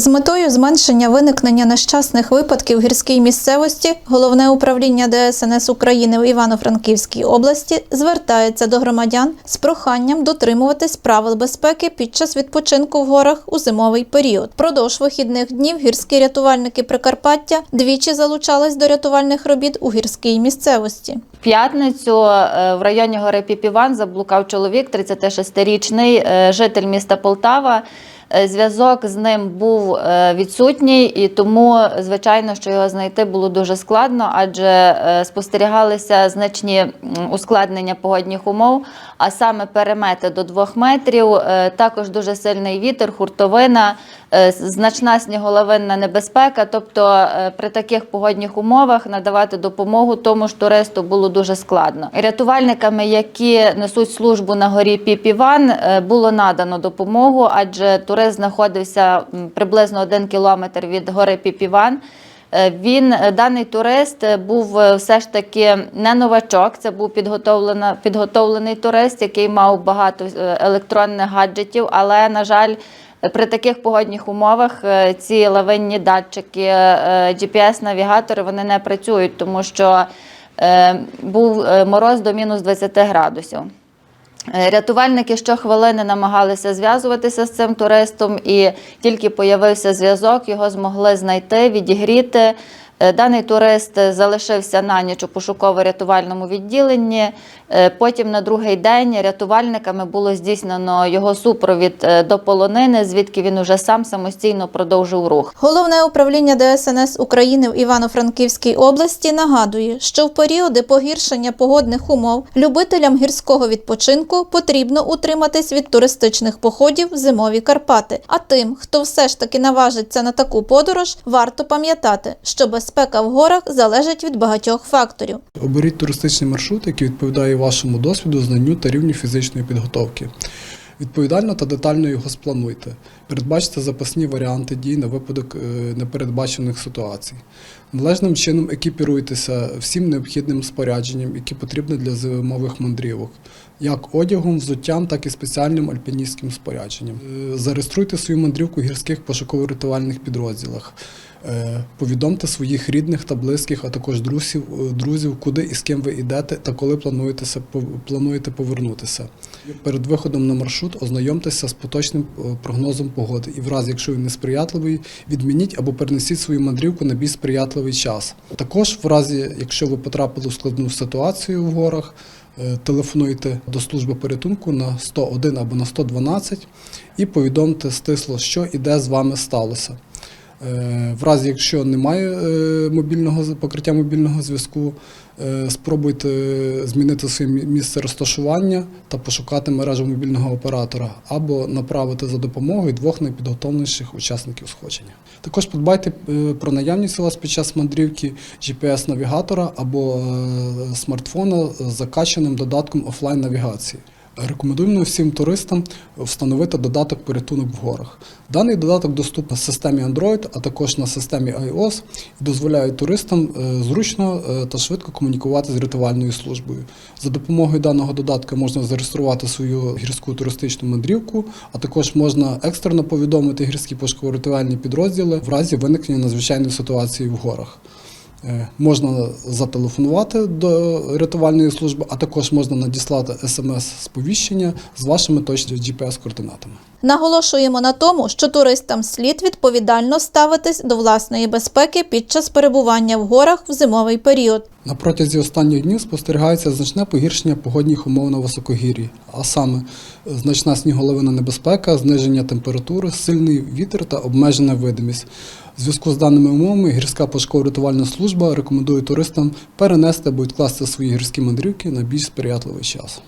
З метою зменшення виникнення нещасних випадків в гірській місцевості головне управління ДСНС України в Івано-Франківській області звертається до громадян з проханням дотримуватись правил безпеки під час відпочинку в горах у зимовий період. Продовж вихідних днів гірські рятувальники Прикарпаття двічі залучались до рятувальних робіт у гірській місцевості. В п'ятницю е, в районі гори Піпіван заблукав чоловік, 36-річний е, житель міста Полтава. Е, Зв'язок з ним був е, відсутній, і тому, звичайно, що його знайти було дуже складно, адже е, спостерігалися значні ускладнення погодних умов, а саме перемети до двох метрів, також дуже сильний вітер, хуртовина, значна сніголовинна небезпека. Тобто при таких погодних умовах надавати допомогу тому ж туристу було дуже складно. Рятувальниками, які несуть службу на горі Піпіван, було надано допомогу, адже турист знаходився приблизно один кілометр від гори Піпіван. Е, Він е, даний турист е, був все ж таки не новачок. Це був підготовлена, підготовлений турист, який мав багато електронних гаджетів, але на жаль. При таких погодних умовах ці лавинні датчики, GPS-навігатори вони не працюють, тому що був мороз до мінус 20 градусів. Е, Рятувальники щохвилини намагалися зв'язуватися з цим туристом, і тільки появився зв'язок, його змогли знайти, відігріти. Е, Даний турист е, залишився на ніч у пошуково-рятувальному відділенні. Е, Потім на другий день рятувальниками було здійснено його супровід до полонини, звідки він уже сам самостійно продовжив рух. Головне управління ДСНС України в Івано-Франківській області нагадує, що в періоди погіршення погодних умов любителям гірського відпочинку потрібно утриматись від туристичних походів в зимові Карпати. А тим, хто все ж таки наважиться на таку подорож, варто пам'ятати, що безпека в горах залежить від багатьох факторів. Оберіть туристичний маршрут, який відповідає вашому досвіду, знанню та рівню фізичної підготовки. Відповідально та детально його сплануйте. Передбачте запасні варіанти дій на випадок е, непередбачених ситуацій. Належним чином екіпіруйтеся всім необхідним спорядженням, яке потрібне для зимових мандрівок, як одягом, взуттям, так і спеціальним альпіністським спорядженням. Е, Зареєструйте свою мандрівку в гірських пошуково-рятувальних підрозділах. Е, Повідомте своїх рідних та близьких, а також друзів, е, друзів, куди і з ким ви йдете та коли плануєтеся, плануєте повернутися. Перед виходом на маршрут ознайомтеся з поточним е, прогнозом погоди і в разі, якщо він несприятливий, відмініть або перенесіть свою мандрівку на більш сприятливий час. Також, в разі, якщо ви потрапили в складну ситуацію в горах, телефонуйте до служби порятунку на 101 або на 112 і повідомте стисло, що і де з вами сталося. Е, В разі, якщо немає е, мобільного покриття мобільного зв'язку, е, спробуйте змінити своє місце розташування та пошукати мережу мобільного оператора або направити за допомогою двох найпідготовленіших учасників сходження. Також подбайте про наявність у вас під час мандрівки GPS-навігатора або смартфона з закачаним додатком офлайн-навігації. Рекомендуємо всім туристам встановити додаток порятунок в горах. Даний додаток доступний на системі Android, а також на системі iOS і дозволяє туристам е, зручно е, та швидко комунікувати з рятувальною службою. За допомогою даного додатка можна зареєструвати свою гірську туристичну мандрівку, а також можна екстрено повідомити гірські пошуково-рятувальні підрозділи в разі виникнення надзвичайної ситуації в горах. Е, Можна зателефонувати до рятувальної служби, а також можна надіслати смс-сповіщення з вашими точними GPS-координатами. Наголошуємо на тому, що туристам слід відповідально ставитись до власної безпеки під час перебування в горах в зимовий період. На протязі останніх днів спостерігається значне погіршення погодних умов на високогір'ї, а саме значна сніголовина небезпека, зниження температури, сильний вітер та обмежена видимість. В зв'язку з даними умовами гірська пошуково-рятувальна служба рекомендує туристам перенести або відкласти свої гірські мандрівки на більш сприятливий час.